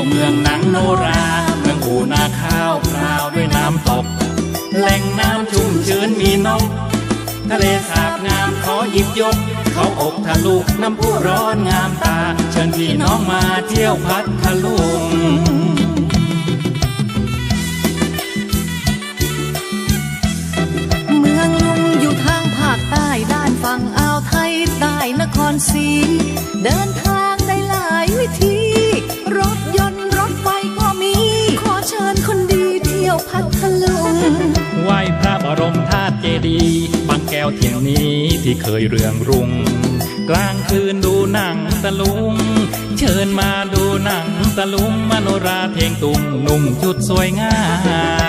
วเมืองนังโนรา เมืองอูนาข้าวพราวด้วยน้ำตก แหล่งน้ำชุ่มชื้นมีนก ทะเลสาบงามขอหยิบยก เขาอกทะลุน้ำพุร้อนงามตา เชิญพี่น้องมาเที่ยวพัทะลุงลุงอยู่ทางภาคใต้ด้านฝั่งอ่าวไทยใต้นครศรีเดินทาง ยวพัทลุงไหว้พระบรมธาตุเจดีย์บางแก้วเที่ยงนี้ที่เคยเรืองรุ่ง กลางคืนดูหนังตะลุง เชิญมาดูหนังตะลุงมโนราเพลงตุงนุ่งชุดสวยงาม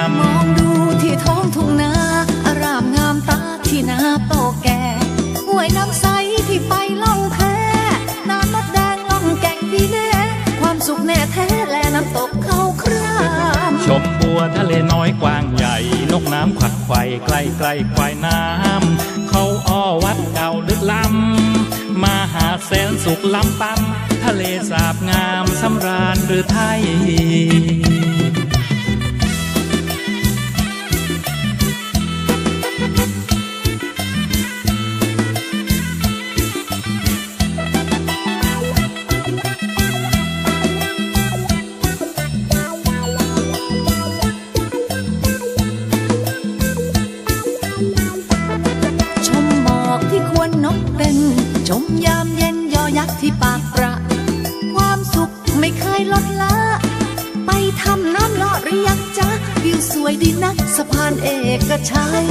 ไขว่ใกล้ใกล้ควายน้ำเขาอ้อวัดเก่าลึกล้ำมาหาแสนสุขล้ำปั๊มทะเลสาบงามสำราญหรือไทย ชมยามเย็นยอยักษ์ที่ปากประ ความสุขไม่เคยลดละ ไปทำน้ำเลาะหรือยังจ๊ะวิวสวยดีนักสะพานเอกชัย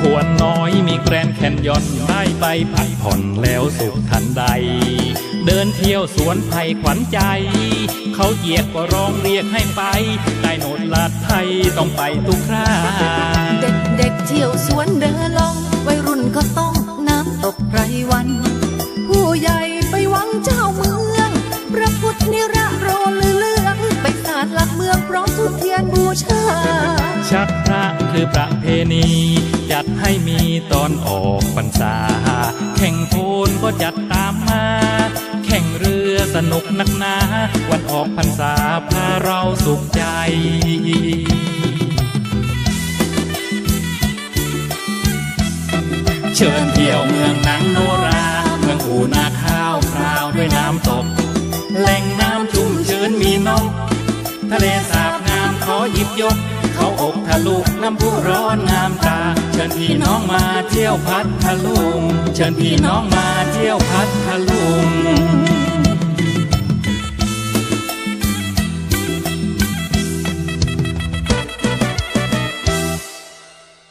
ควรน้อยมีแกรนด์แคนยอนได้ไปพักผ่อนแล้วสุขทันใด เดินเที่ยวสวนไผ่ขวัญใจ เขาเหยียบก็ร้องเรียกให้ไป ได้โนดลาดไทยต้องไปทุกคราเด็กๆเที่ยวสวนเดินลอง บูชา ชักพระคือประเพณีจัดให้มีตอนออกพรรษา แข่งโพนก็จัดตามมา แข่งเรือสนุกนักหนา วันออกพรรษาพาเราสุขใจเชิญเที่ยวเมืองนังโนรา เมืองอูนาข้าวพราวด้วยน้ำตก แหล่งน้ำชุ่มชื้นมีนก ทะเลสา หยิบยก เขาอกทะลุน้ำพุร้อนงามตา เชิญพี่น้องมาเที่ยวพัทลุง เชิญพี่น้องมาเที่ยวพัทลุง